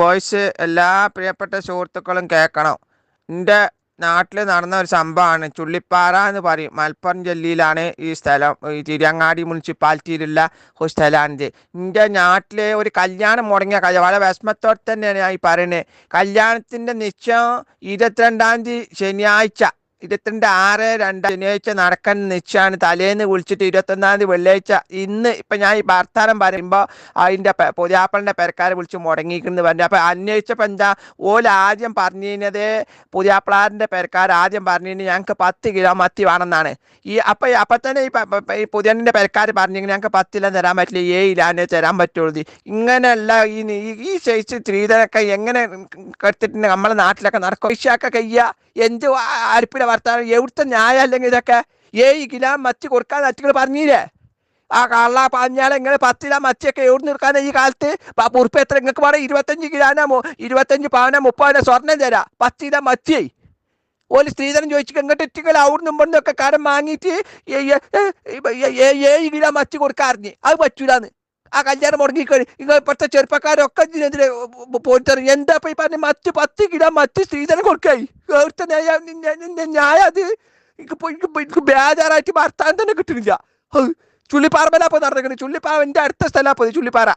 Voice എല്ലാ പ്രിയപ്പെട്ട സുഹൃത്തുക്കളും കേൾക്കണം. എന്റെ നാട്ടിൽ നടന്ന ഒരു സംഭവമാണ്. ചുള്ളിപ്പാറ എന്ന് പറയും. മലപ്പുറം ജില്ലയിലാണ് ഈ സ്ഥലം. ഈ തിരിയങ്ങാടി മുനിസിപ്പാലിറ്റിയിലുള്ള ഒരു സ്ഥലമാണിത്. എന്റെ നാട്ടിലെ ഒരു കല്യാണം മുടങ്ങിയ കഥ വളരെ വിഷമത്തോടെ തന്നെയാണ് ഞാൻ ഈ പറയുന്നത്. കല്യാണത്തിന്റെ നിശ്ചയം ഇരുപത്തിരണ്ടാം തീയതി ശനിയാഴ്ച. ഇരുപത്തിരണ്ട് ആറ് രണ്ട് ശനിയാഴ്ച നടക്കാൻ നിശ്ചയമാണ് തലേന്ന് വിളിച്ചിട്ട് ഇരുപത്തൊന്നാം തീയതി വെള്ളിയാഴ്ച ഇന്ന് ഇപ്പം ഞാൻ ഈ വർത്താനം പറയുമ്പോൾ അതിന്റെ പുതിയാപ്പളിന്റെ പെരക്കാരെ വിളിച്ച് മുടങ്ങിയിരിക്കുന്നു പറഞ്ഞു. അപ്പോൾ അന്വേഷിച്ചപ്പോൾ എന്താ ഓല ആദ്യം പറഞ്ഞിരുന്നത് പുതിയാപ്പിളാറിന്റെ പെരക്കാർ ആദ്യം പറഞ്ഞിരുന്നത് ഞങ്ങൾക്ക് പത്ത് കിലോ മത്തി വേണമെന്നാണ്. ഈ അപ്പം അപ്പം തന്നെ ഈ ഈ പുതിയണ്ണിന്റെ പെരക്കാർ പറഞ്ഞു ഞങ്ങൾക്ക് പത്തില തരാൻ പറ്റില്ല ഏ ഏഴിലാനേ തരാൻ പറ്റുള്ളൂ ഇങ്ങനെയല്ല ഈ ഈ- ശേഷി സ്ത്രീധനൊക്കെ എങ്ങനെ കെടുത്തിട്ട് നമ്മളെ നാട്ടിലൊക്കെ നടക്കും. പൈസയൊക്കെ കയ്യ. എന്ത് അരിപ്പിടെ വർത്താനം? എവിടുത്തെ ന്യായം അല്ലെങ്കിൽ ഇതൊക്കെ? ഏഴ് കിലോ മത്തി കൊടുക്കാൻ അറ്റുകൾ പറഞ്ഞില്ലേ? ആ കള്ള പറഞ്ഞാൽ എങ്ങനെ പത്തില മച്ചിയൊക്കെ എവിടെ നിൽക്കാൻ ഈ കാലത്ത്? ഉറുപ്പ് എത്ര? നിങ്ങൾക്ക് വേണം ഇരുപത്തഞ്ച് കിലോനോ ഇരുപത്തഞ്ച് പവന മുപ്പവന സ്വർണം തരാം. പത്തില മച്ചി ഒരു സ്ത്രീധനം ചോദിച്ചു എങ്ങോട്ട് ഇട്ടികൾ അവിടുന്ന് ഇവിടുന്നൊക്കെ കരം വാങ്ങിയിട്ട് ഏഴ് കിലോ മച്ചി കൊടുക്കാറിഞ്ഞ് അത് പറ്റൂലെന്ന്. ആ കല്യാണം മുടങ്ങിക്കഴിഞ്ഞു നിങ്ങൾ ഇപ്പോഴത്തെ ചെറുപ്പക്കാരൊക്കെ ഇതിനെതിരെ പോയിട്ടറിയും എന്താ ഇപ്പൊ ഈ പറഞ്ഞ മറ്റ് പത്ത് കിലോ മറ്റ് സ്ത്രീധനം കൊടുക്കായി? എവിടുത്തെ ന്യായ- അത് എനിക്ക് ബേജാറായിട്ട് ഭർത്താൻ തന്നെ കിട്ടുന്നില്ല. ചുള്ളിപ്പാറ പോയി നടക്കുന്നത് ചുള്ളിപ്പാറ എന്റെ അടുത്ത സ്ഥലമാണ് ചുള്ളിപ്പാറ.